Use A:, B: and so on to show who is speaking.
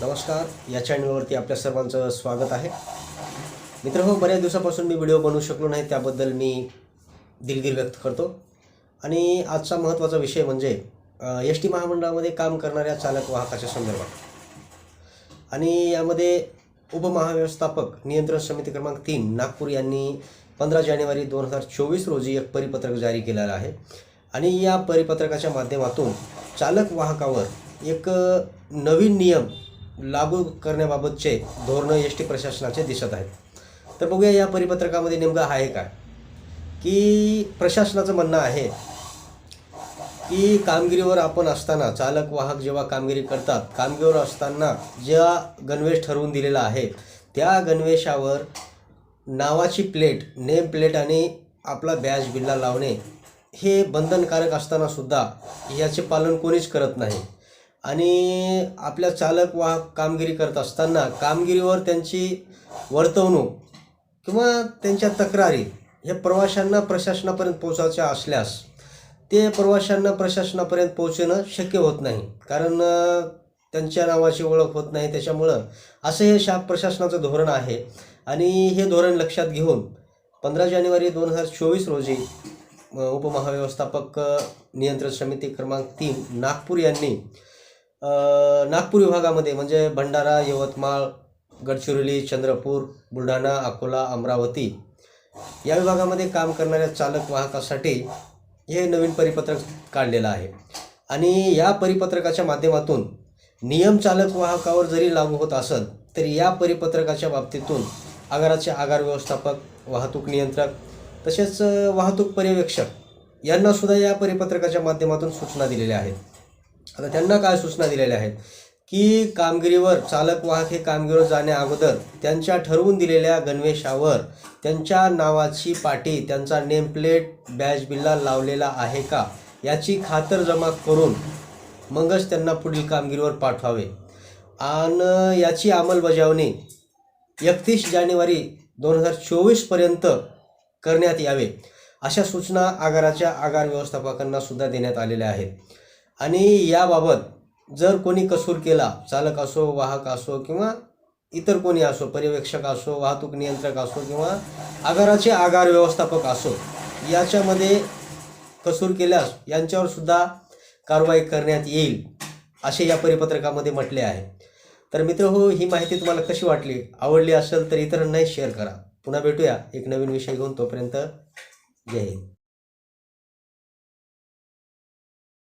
A: नमस्कार या चॅनलवरती आपल्या सर्वांचं स्वागत आहे. मित्र हो बऱ्याच दिवसापासून मी व्हिडिओ बनवू शकलो नाही त्याबद्दल मी दिलगिरी व्यक्त करतो. आणि आजचा महत्त्वाचा विषय म्हणजे एस टी महामंडळामध्ये काम करणाऱ्या चालक वाहकाच्या संदर्भात. आणि यामध्ये उपमहाव्यवस्थापक नियंत्रण समिती क्रमांक तीन नागपूर यांनी पंधरा जानेवारी दोन हजार चोवीस रोजी एक परिपत्रक जारी केलेलं आहे. आणि या परिपत्रकाच्या माध्यमातून चालक वाहकावर एक नवीन नियम लागू करण्याबाबतचे धोरणं एस टी प्रशासनाचे दिसत आहेत. तर बघूया या परिपत्रकामध्ये नेमकं आहे काय? की प्रशासनाचं म्हणणं आहे की कामगिरीवर आपण असताना चालक वाहक जेव्हा कामगिरी करतात कामगिरीवर असताना ज्या गणवेश ठरवून दिलेला आहे त्या गणवेशावर नावाची प्लेट नेम प्लेट आणि आपला बॅज बिल्ला लावणे हे बंधनकारक असतानासुद्धा याचे पालन कोणीच करत नाही. आणि आपल्या चालक वाहक कामगिरी करत असताना कामगिरीवर त्यांची वर्तवणूक किंवा त्यांच्या तक्रारी हे प्रवाशांना प्रशासनापर्यंत पोचायच्या असल्यास ते प्रवाशांना प्रशासनापर्यंत पोहोचणं शक्य होत नाही. कारण त्यांच्या नावाची ओळख होत नाही. त्याच्यामुळं असं हे शा प्रशासनाचं धोरण आहे. आणि हे धोरण लक्षात घेऊन पंधरा जानेवारी दोन हजार चोवीस रोजी उपमहाव्यवस्थापक नियंत्रण समिती क्रमांक तीन नागपूर यांनी नागपूर विभागामध्ये म्हणजे भंडारा यवतमाळ गडचिरोली चंद्रपूर बुलढाणा अकोला अमरावती या विभागामध्ये काम करणाऱ्या चालक वाहकासाठी हे नवीन परिपत्रक काढलेलं आहे. आणि या परिपत्रकाच्या माध्यमातून नियम चालक वाहकावर जरी लागू होत असेल तरी या परिपत्रकाच्या बाबतीतून आगाराचे आगार व्यवस्थापक वाहतूक नियंत्रक तसेच वाहतूक पर्यवेक्षक यांना सुद्धा या परिपत्रकाच्या माध्यमातून सूचना दिलेल्या आहेत. आता त्यांना काय सूचना दिलेल्या आहेत? की कामगिरीवर चालक वाहक हे कामगिरीवर जाण्या अगोदर त्यांच्या ठरवून दिलेल्या गणवेशावर त्यांच्या नावाची पाटी त्यांचा नेमप्लेट बॅज बिल्ला लावलेला आहे का? याची खातर जमा करून मगच त्यांना पुढील कामगिरीवर पाठवावे. आणि याची अंमलबजावणी एकतीस जानेवारी दोन हजार चोवीसपर्यंत करण्यात यावे अशा सूचना आगाराच्या आगार व्यवस्थापकांना सुद्धा देण्यात आलेल्या आहेत. आणि याबाबत जर कोणी कसूर केला चालक असो वाहक असो किंवा इतर कोणी असो पर्यवेक्षक असो वाहतूक नियंत्रक असो किंवा आगाराचे आगार व्यवस्थापक असो याच्यामध्ये कसूर केल्यास यांच्यावर सुद्धा कारवाई करण्यात येईल असे या परिपत्रकामध्ये म्हटले आहे. तर मित्र हो ही माहिती तुम्हाला कशी वाटली? आवडली असेल तर इतरांनाही शेअर करा. पुन्हा भेटूया. एक नवीन विषय घेऊन तोपर्यंत जय हिंद.